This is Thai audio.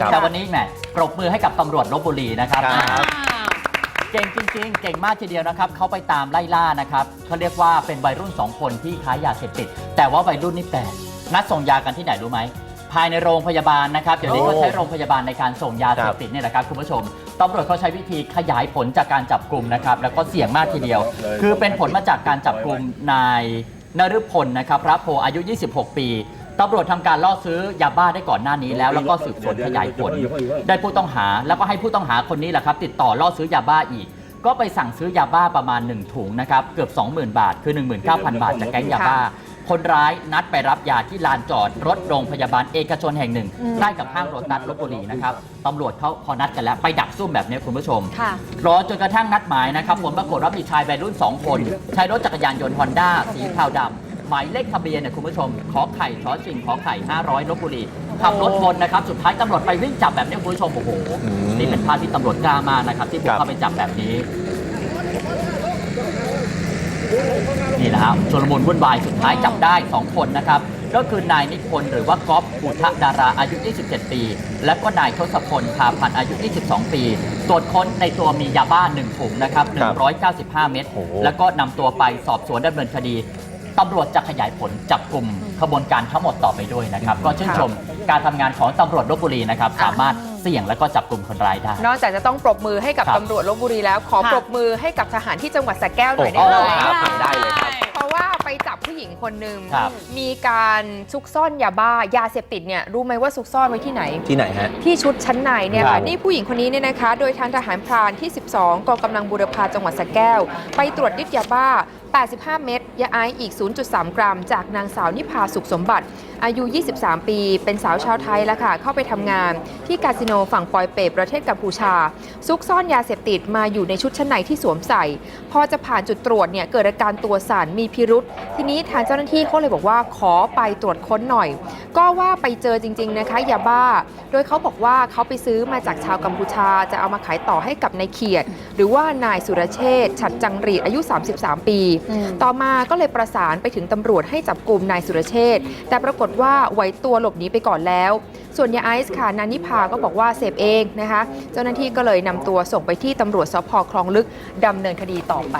ครับแต่วันนี้แหมปรบมือให้กับตำรวจลบบุรีนะครับ ครับ เก่งจริงๆ เก่งมากทีเดียวนะครับ เขาไปตามไล่ล่านะครับเขาเรียกว่าเป็นวัยรุ่น 2 คนที่ค้ายาเสพติด แต่ว่าวัยรุ่นนี่แปลกนัดส่งยากันที่ไหนรู้ไหม ภายในโรงพยาบาลนะครับ เดี๋ยวนี้โอ้เขาใช้โรงพยาบาลในการส่งยาเสพติดเนี่ยแหละครับคุณผู้ชมตำรวจเขาใช้วิธีขยายผลจากการจับกลุ่มนะครับ แล้วก็เสี่ยงมากทีเดียว คือเป็นผลมาจากการจับกลุ่มนาย นฤพลนะครับพระโพอายุ 26 ปีตำรวจทำการล่อซื้อยาบ้าได้ก่อนหน้านี้แล้ว แล้วก็สืบสวนขยายผล ได้ผู้ต้องหาแล้วก็ให้ผู้ต้องหาคนนี้แหละครับ ติดต่อล่อซื้อยาบ้าอีก ก็ไปสั่งซื้อยาบ้าประมาณ 1 ถุงนะครับ เกือบ 20,000 บาท คือ 19,000 บาทจากแก๊งยาบ้า คนร้ายนัดไปรับยาที่ลานจอดรถโรงพยาบาลเอกชนแห่งหนึ่งอืมใกล้กับห้างโรตัสลบบุรีนะครับตำรวจเขาพอนัดกันแล้วไปดักซุ่มแบบนี้คุณผู้ชม ค่ะ รอจนกระทั่งนัดหมายนะครับผลปรากฏว่ามีชายวัยรุ่น 2 คน ใช้รถจักรยานยนต์ฮอนด้าสีขาวดำหมายเลขทะเบียนเนี่ยคุณผู้ชม ขอไข่ชอชิงขอไข่ 500ลบบุรีขับรถวนนะครับ สุดท้ายตำรวจไปวิ่งจับแบบนี้คุณผู้ชมโอ้โหอืมนี่เป็นภาพที่ตำรวจกล้ามากนะครับ ที่บุคกรับเข้าไปจับแบบนี้ นี่นะครับชลมุนวุ่นวายสุดท้ายจับได้ 2 คนนะครับก็คือนายนิพนธ์หรือว่าก๊อฟอุทะดาราอายุ 27 ปี และก็นายทศพลพาพันธ์อายุ 22 ปี ตรวจค้นในตัวมียาบ้า1ถุงนะครับครับ195 เม็ดโอ้โหแล้วก็นำตัวไปสอบสวนดำเนินคดีตำรวจจะขยายผลจับกลุ่มขบวนการทั้งหมดต่อไปด้วยนะครับ ก็ชื่นชมการทำงานของตำรวจลบบุรีนะครับสามารถ เสี่ยงและก็จับกลุ่มคนร้ายได้ นอกจากจะต้องปรบมือให้กับครับ ตำรวจลบบุรีแล้ว ขอค่ะ ปรบมือให้กับทหารที่จังหวัดสระแก้วหน่อยได้โอ้ไหมครับ ได้เลยครับ เพราะว่าไปจับผู้หญิงคนหนึ่งครับ มีการซุกซ่อนยาบ้ายาเสพติดเนี่ยรู้ไหมว่าซุกซ่อนไว้ที่ไหน ที่ไหนฮะ ที่ชุดชั้นในเนี่ยครัค่ะบนี่ผู้หญิงคนนี้เนี่ยนะคะ โดยทางทหารพรานที่ 12กองกำลังบูรพาจังหวัดสระแก้ว ไปตรวจยึดยาบ้า 85 เม็ดยาไอซ์อีก 0.3 กรัม จากนางสาวนิพาสุขสมบัติ อายุ 23 ปี เป็นสาวชาวไทยแล้วค่ะ เข้าไปทำงานที่คาสิโนฝั่งปอยเปประเทศกัมพูชา ซุกซ่อนยาเสพติดมาอยู่ในชุดชั้นในที่สวมใส่ พอจะผ่านจุดตรวจเนี่ยเกิดอาการตัวสั่นมีพิรุษทีนี้ทางเจ้าหน้าที่เขาเลยบอกว่าขอไปตรวจค้นหน่อย ก็ว่าไปเจอจริง ๆนะคะยาบ้า โดยเขาบอกว่าเขาไปซื้อมาจากชาวกัมพูชา จะเอามาขายต่อให้กับนายเขียด หรือว่านายสุรเชษฐ์ฉัดจังหรีดอายุ 33 ปี ต่อมาก็เลยประสานไปถึงตำรวจให้จับกลุ่มนายสุรเชษฐ์แต่ปรากฏฏว่าไหวตัวหลบหนีไปก่อนแล้ว ส่วนยาไอซ์ค่ะนันนิพาก็บอกว่าเสพเองนะคะ เจ้าหน้าที่ก็เลยนำตัวส่งไปที่ตำรวจสพคลองลึกดำเนินคดีต่อไป